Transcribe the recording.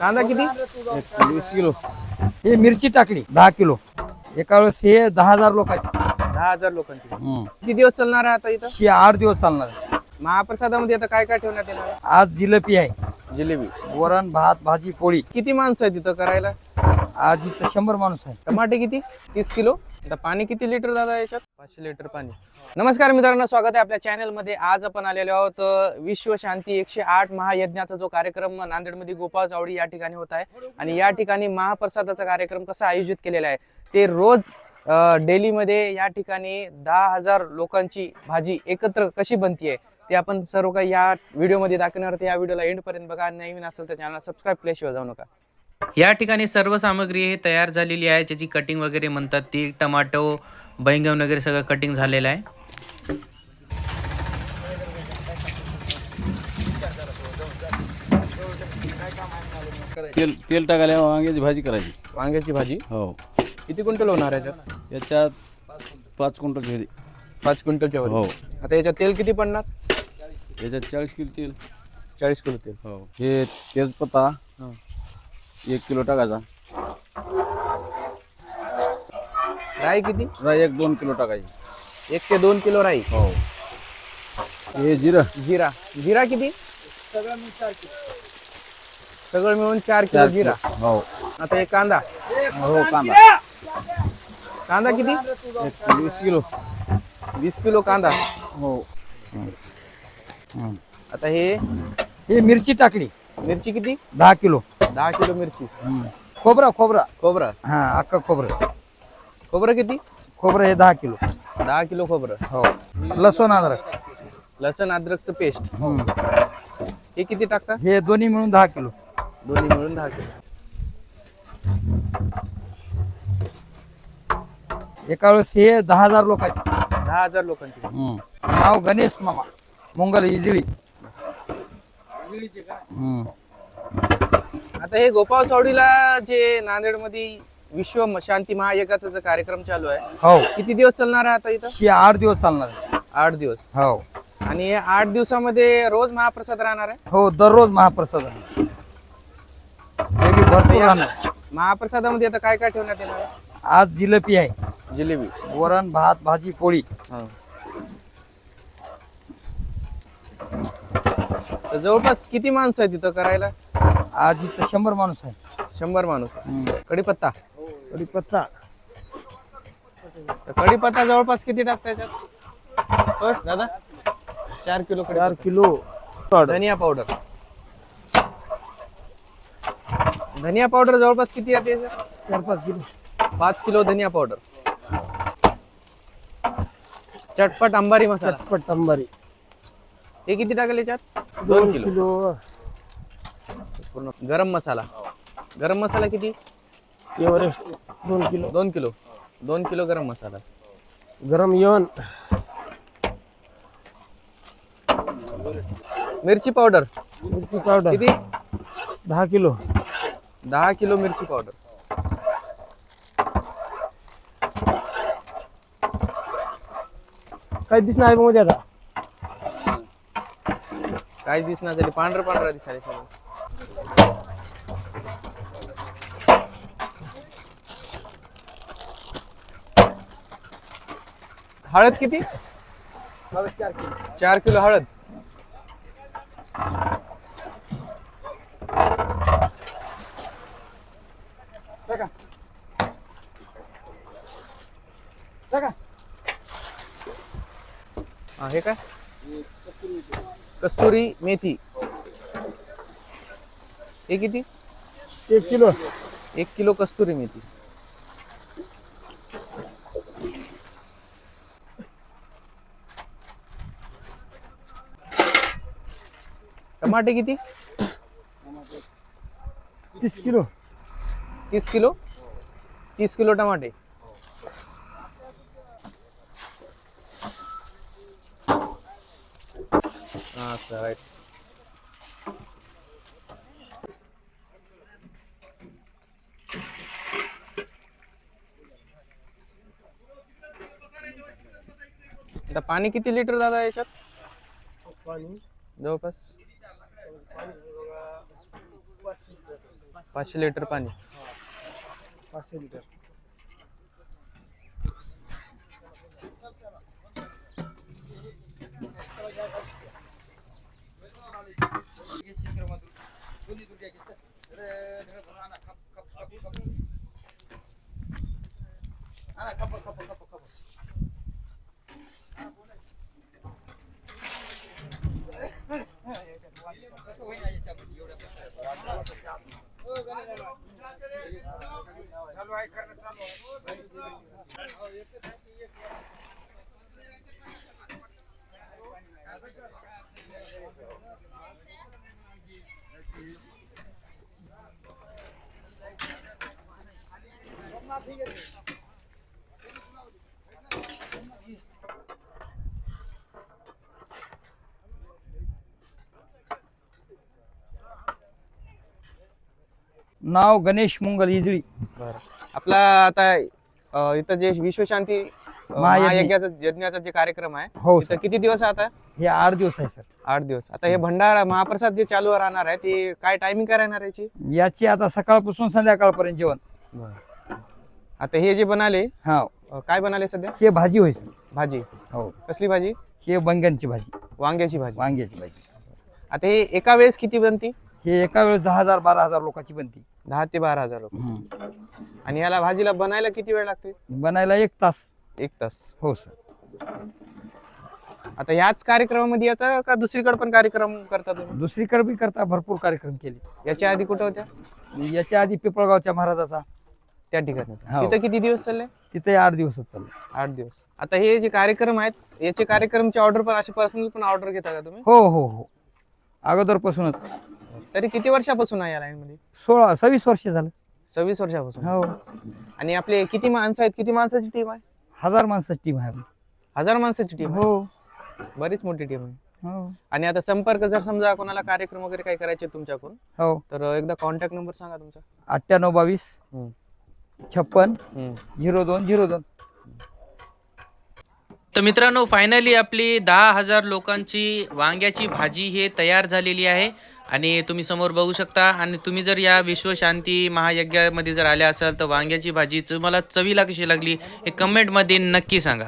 कांदा किती? वीस किलो. हे मिरची टाकली. दहा किलो. एका वेळेस हे दहा हजार लोकांची. दहा हजार लोकांची. हम्म. किती दिवस चालणार आहे आता इथं? ही आठ दिवस चालणार आहे. महाप्रसादामध्ये आता काय काय ठेवण्यात येणार आहे? आज जिलेबी आहे. जिलेबी. वरण भात भाजी पोळी. किती माणसं आहेत तिथं करायला? आज इथं शंभर माणूस आहे. टमाटे किती? तीस किलो. आता पाणी किती लिटर दादा याच्यात? पाचशे लिटर पाणी. नमस्कार मित्रांनो स्वागत आहे आपल्या चॅनलमध्ये. आज आपण आलेलो आहोत अ, विश्व शांती एकशे आठ महायज्ञाचा जो कार्यक्रम नांदेडमध्ये गोपाळ जावडी या ठिकाणी होत आहे. आणि या ठिकाणी महाप्रसादाचा कार्यक्रम कसा आयोजित केलेला आहे ते रोज डेलीमध्ये या ठिकाणी दहा हजार लोकांची भाजी एकत्र कशी बनतीये ते आपण सर्व काही या व्हिडिओमध्ये दाखवणार आहोत. या व्हिडिओला एंडपर्यंत बघा. नवीन असेल तर चॅनल सबस्क्राईब केल्याशिवाय जाऊ नका. या ठिकाणी सर्व सामग्री हे तयार झालेली आहे ज्याची कटिंग वगैरे म्हणतात ती टमाटो बैंगन वगैरे सगळं कटिंग झालेलं आहे. तेल तेल टाकायला वांग्याची भाजी करायची. वांग्याची भाजी? हो. किती क्विंटल होणार याच्यात? याच्यात पाच क्विंटल पाच क्विंटलच्या वर हो. आता याच्यात तेल किती पडणार? याच्यात चाळीस किलो तेल. चाळीस किलो तेल. हो. हे तेजपत्ता हं. एक किलो टाकायचा. राई किती? राई एक दोन किलो टाकायची. एक ते दोन किलो राई. हो. हे जिरं. जिरा. जिरा किती? सगळं मिळून चार किलो चार जिरा. किलो. हो. आता हे कांदा. हो कांदा. कांदा किती? एक वीस किलो. वीस किलो कांदा. हो हं. आता हे? हे मिरची टाकली. मिरची किती? दहा किलो. दहा किलो मिरची. खोबरं खोबरं. खोबरं? हा अख्खा खोबरं. खोबरं किती? खोबरं हे दहा किलो. दहा किलो खोबरं. हो. लसूण अद्रक. लसण अद्रकचं पेस्ट. हम्म. हे किती टाकता? हे दोन्ही मिळून दहा किलो. दोन्ही मिळून दहा किलो. एका वेळेस हे दहा हजार लोकांची. दहा हजार लोकांची. नाव गणेश मामा. मंगल इजळी. हम्म. आता हे गोपाळ चावडीला जे नांदेडमध्ये विश्व शांती महायज्ञाचा जो कार्यक्रम चालू आहे हो. किती दिवस चालणार आहे आता इथं? आठ दिवस चालणार आहे. आठ दिवस. हो. आणि हे आठ दिवसामध्ये रोज महाप्रसाद राहणार आहे? हो दररोज महाप्रसाद आहे. बी भरपूर राहणार. महाप्रसादामध्ये आता काय काय ठेवण्यात येणार आहे? आज जिलेबी आहे. जिलेबी. वरण भात भाजी पोळी. हो. तर जवळपास किती माणसं आहे तिथं करायला? आज इथं शंभर माणूस आहे. शंभर माणूस कडीपत्ता. पत्ता तर कडीपत्ता जवळपास किती टाकता याच्यात? होय, दादा? चार किलो चार. किलो धनिया पावडर धनिया पावडर जवळपास किती येते याच्यात? चार पाच किलो. पाच किलो धनिया पावडर चटपट अंबारी मसाला. चटपट तंबारी हे किती टाकले याच्यात? दोन किलो. पूर्ण गरम मसाला. गरम मसाला किती? एव्हरेस्ट दोन किलो. दोन किलो. दोन किलो गरम मसाला. गरम येवन. मिरची पावडर. मिरची पावडर. किती? दहा किलो. दहा किलो मिरची पावडर. काही दिसणार आहे मध्ये आता? काय दिसणार तरी पांढरं पांढरा दिसायला सगळं हळद किती? चार किलो हळद. हा हे काय? कस्तुरी मेथी. हे किती? एक किलो. एक किलो कस्तुरी मेथी. टमाटे किती? तीस किलो. तीस किलो? तीस किलो टमाटे. हा सर राईट आता पाणी किती लिटर दादा याच्यात? पाणी. जवळपास? पाचशे लिटर पाणी. पाचशे लिटर. खप खप खप खप नाव गणेश मंगल इजळी. आपला आता अं, इथं जे विश्वशांती अं, महायज्ञ. महायज्ञाचा यज्ञाचा जे कार्यक्रम आहे हो इथं किती दिवस आहे आता? हे आठ दिवस आहे सर. आठ दिवस. आता हे भंडारा महाप्रसाद जे चालू राहणार आहे ते काय टायमिंग काय राहणार याची? याची आता सकाळपासून संध्याकाळपर्यंत जेवण. आता हे जे बनाले हा. अं, काय बनाले सध्या? हे भाजी होय सर. भाजी. हो. कसली भाजी? हे बंग्यांची भाजी. वांग्याची भाजी. वांग्याची भाजी. आता हे एका वेळेस किती बनती? हे एका वेळेस दहा हजार बारा हजार लोकांची बनती. दहा ते बारा हजार रुपये आणि याला भाजीला बनायला किती वेळ लागते? बनायला एक तास. एक तास. हो सर. आता याच कार्यक्रमामध्ये आता का दुसरीकडे पण कार्यक्रम करता तुम्ही? दुसरीकडे बी करता भरपूर कार्यक्रम केले. याच्या आधी कुठं होत्या? याच्या आधी पिपळगावच्या महाराजाचा. त्या ठिकाणी. हो. तिथं किती दिवस चालले तिथे आठ दिवसच चालले आठ दिवस. आता हे जे कार्यक्रम आहेत याचे कार्यक्रमची ऑर्डर पण असे पर्सनल पण ऑर्डर घेता का तुम्ही? हो हो हो. अगोदरपासूनच. तरी किती वर्षापासून आहे या लाईन मध्ये सोळा सव्वीस वर्ष झालं. सव्वीस वर्षापासून. हो. आणि आपले किती माणसं आहेत? किती माणसाची टीम आहे? हजार माणसाची टीम आहे आपली. हजार माणसाची टीम हो. बरीच मोठी टीम आहे. हो. आणि आता संपर्क जर समजा कोणाला कार्यक्रम वगैरे काही करायचे तुमच्याकडून हो. तर एकदा कॉन्टॅक्ट नंबर सांगा तुमचा. अठ्ठ्याण्णव बावीस हम्म. छप्पन हम्म. झिरो दोन झिरो दोन. तर मित्रांनो फायनली आपली दहा हजार लोकांची वांग्याची भाजी हे तयार झालेली आहे. आणि तुम्ही समोर बघू शकता. आणि तुम्ही जर या विश्वशांती महायज्ञामध्ये जर आल्या असाल तर वांग्याची भाजी तुम्हाला चवीला कशी लागली हे कमेंटमध्ये नक्की सांगा.